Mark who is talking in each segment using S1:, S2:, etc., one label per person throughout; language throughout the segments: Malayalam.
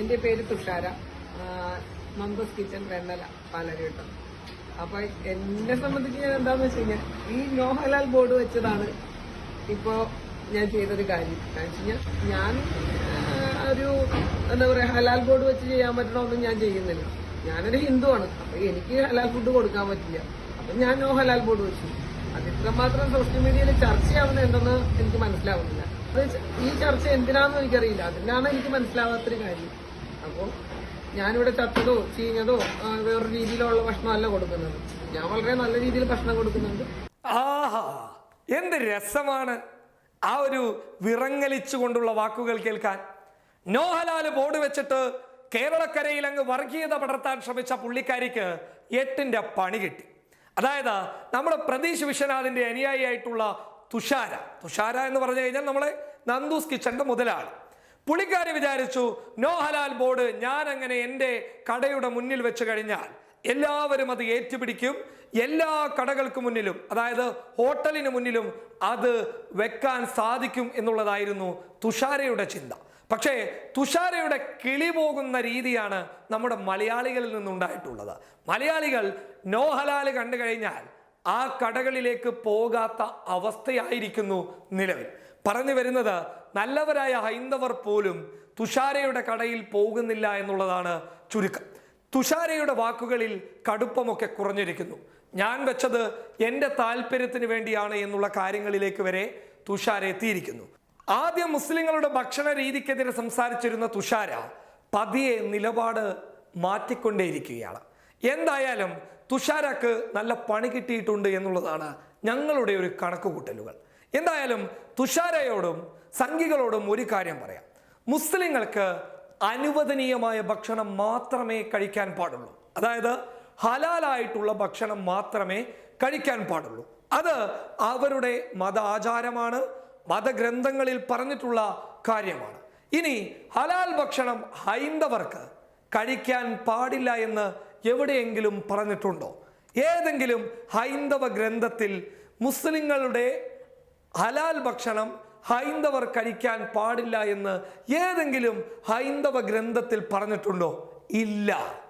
S1: എന്റെ പേര് തുഷാര. മമ്പസ് കിച്ചൺ വെണ്ണല പാലരിവട്ടം അപ്പൊ എന്നെ സംബന്ധിച്ച് ഞാൻ എന്താന്ന് വെച്ച് കഴിഞ്ഞാൽ ഈ നോഹലാൽ ബോർഡ് വെച്ചതാണ് ഇപ്പോ ഞാൻ ചെയ്തൊരു കാര്യം. കാരണം ഞാൻ ഒരു എന്താ പറയാ ഹലാൽ ബോർഡ് വെച്ച് ചെയ്യാൻ പറ്റണമെന്നും ഞാൻ ചെയ്യുന്നില്ല. ഞാനൊരു ഹിന്ദുവാണ് അപ്പൊ എനിക്ക് ഹലാൽ ഫുഡ് കൊടുക്കാൻ പറ്റില്ല. അപ്പൊ ഞാൻ നോ ഹലാൽ ബോർഡ് വെച്ചു. അതിത്രമാത്രം സോഷ്യൽ മീഡിയയിൽ ചർച്ചയാവുന്നത് എന്തെന്ന് എനിക്ക് മനസ്സിലാവുന്നില്ല. ഈ ചർച്ച എന്തിനാണെന്ന് എനിക്കറിയില്ല. അതിനാണ് എനിക്ക് മനസ്സിലാവാത്തൊരു കാര്യം. അപ്പോൾ ഞാനിവിടെ ചത്തതോ ചീഞ്ഞതോ വേറൊരു രീതിയിലുള്ള ഭക്ഷണമല്ല കൊടുക്കുന്നത്. ഞാൻ വളരെ നല്ല രീതിയിൽ ഭക്ഷണം കൊടുക്കുന്നുണ്ട്.
S2: ആഹാ എന്ത് രസമാണ് ആ ഒരു വിറങ്ങലിച്ചുകൊണ്ടുള്ള വാക്കുകൾ കേൾക്കാൻ. നോഹലാൽ ബോർഡ് വെച്ചിട്ട് കേരളക്കരയിൽ അങ്ങ് വർഗീയത പടർത്താൻ ശ്രമിച്ച പുള്ളിക്കാരിക്ക് എട്ടിന്റെ പണി കിട്ടി. അതായത് നമ്മുടെ പ്രതീഷ് വിശ്വനാഥിന്റെ അനുയായിയായിട്ടുള്ള തുഷാര. തുഷാര എന്ന് പറഞ്ഞു കഴിഞ്ഞാൽ നമ്മളെ നന്ദൂസ് കിച്ചന്റെ മുതലാണ് പുള്ളിക്കാരി വിചാരിച്ചു നോ ഹലാൽ ബോർഡ് ഞാൻ അങ്ങനെ എന്റെ കടയുടെ മുന്നിൽ വെച്ച് കഴിഞ്ഞാൽ എല്ലാവരും അത് ഏറ്റുപിടിക്കും എല്ലാ കടകൾക്ക് മുന്നിലും അതായത് ഹോട്ടലിന് മുന്നിലും അത് വെക്കാൻ സാധിക്കും എന്നുള്ളതായിരുന്നു തുഷാരയുടെ ചിന്ത. പക്ഷേ തുഷാരയുടെ കിളി പോകുന്ന രീതിയാണ് നമ്മുടെ മലയാളികളിൽ നിന്നുണ്ടായിട്ടുള്ളത്. മലയാളികൾ നോ ഹലാൽ കണ്ടു കഴിഞ്ഞാൽ ആ കടകളിലേക്ക് പോകാത്ത അവസ്ഥയായിരിക്കുന്നു നിലവിൽ. പറഞ്ഞു വരുന്നത് നല്ലവരായ ഹൈന്ദവർ പോലും തുഷാരയുടെ കടയിൽ പോകുന്നില്ല എന്നുള്ളതാണ് ചുരുക്കം. തുഷാരയുടെ വാക്കുകളിൽ കടുപ്പമൊക്കെ കുറഞ്ഞിരിക്കുന്നു. ഞാൻ വെച്ചത് എന്റെ താല്പര്യത്തിന് വേണ്ടിയാണ് എന്നുള്ള കാര്യങ്ങളിലേക്ക് വരെ തുഷാര എത്തിയിരിക്കുന്നു. ആദ്യം മുസ്ലിങ്ങളുടെ ഭക്ഷണ രീതിക്കെതിരെ സംസാരിച്ചിരുന്ന തുഷാര പതിയെ നിലപാട് മാറ്റിക്കൊണ്ടേയിരിക്കുകയാണ്. എന്തായാലും തുഷാരക്ക് നല്ല പണി കിട്ടിയിട്ടുണ്ട് എന്നുള്ളതാണ് ഞങ്ങളുടെ ഒരു കണക്കുകൂട്ടലുകൾ. എന്തായാലും തുഷാരയോടും സംഘികളോടും ഒരു കാര്യം പറയാം. മുസ്ലിങ്ങൾക്ക് അനുവദനീയമായ ഭക്ഷണം മാത്രമേ കഴിക്കാൻ പാടുള്ളൂ. അതായത് ഹലാലായിട്ടുള്ള ഭക്ഷണം മാത്രമേ കഴിക്കാൻ പാടുള്ളൂ. അത് അവരുടെ മത ആചാരമാണ് മതഗ്രന്ഥങ്ങളിൽ പറഞ്ഞിട്ടുള്ള കാര്യമാണ്. ഇനി ഹലാൽ ഭക്ഷണം ഹൈന്ദവർക്ക് കഴിക്കാൻ പാടില്ല എന്ന് എവിടെയെങ്കിലും പറഞ്ഞിട്ടുണ്ടോ? ഏതെങ്കിലും ഹൈന്ദവ ഗ്രന്ഥത്തിൽ മുസ്ലിങ്ങളുടെ ഹലാൽ ഭക്ഷണം ഹൈന്ദവർ കഴിക്കാൻ പാടില്ല എന്ന് ഏതെങ്കിലും ഹൈന്ദവ ഗ്രന്ഥത്തിൽ പറഞ്ഞിട്ടുണ്ടോ? ഇല്ല.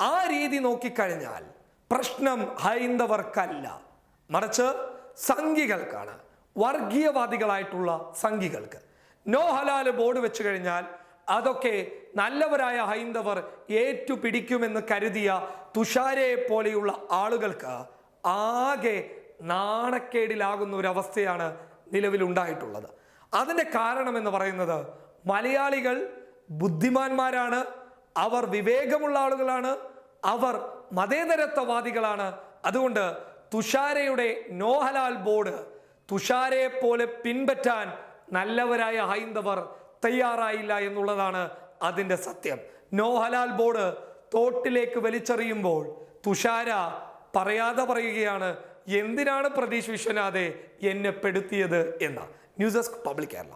S2: ആ രീതി നോക്കിക്കഴിഞ്ഞാൽ പ്രശ്നം ഹൈന്ദവർക്കല്ല. മറിച്ച് സംഘികൾക്കാണ്. വർഗീയവാദികളായിട്ടുള്ള സംഘികൾക്ക്. നോ ഹലാൽ ബോർഡ് വെച്ച് കഴിഞ്ഞാൽ അതൊക്കെ നല്ലവരായ ഹൈന്ദവർ ഏറ്റുപിടിക്കുമെന്ന് കരുതിയ തുഷാരയെ പോലെയുള്ള ആളുകൾക്ക് ആകെ നാണക്കേടിലാകുന്ന ഒരു അവസ്ഥയാണ് നിലവിലുണ്ടായിട്ടുള്ളത്. അതിന്റെ കാരണം എന്ന് പറയുന്നത് മലയാളികൾ ബുദ്ധിമാന്മാരാണ് അവർ വിവേകമുള്ള ആളുകളാണ് അവർ മതേതരത്വവാദികളാണ്. അതുകൊണ്ട് തുഷാരയുടെ നോഹലാൽ ബോർഡ് തുഷാരയെ പോലെ പിൻപറ്റാൻ നല്ലവരായ ഹൈന്ദവർ തയ്യാറായില്ല എന്നുള്ളതാണ് അതിന്റെ സത്യം. നോഹലാൽ ബോർഡ് തോട്ടിലേക്ക് വലിച്ചെറിയുമ്പോൾ തുഷാര പറയാതെ പറയുകയാണ് എന്തിനാണ് പ്രതീഷ് വിശ്വനാഥെ എന്നെ പെടുത്തിയത് എന്ന്. News desk public Kerala.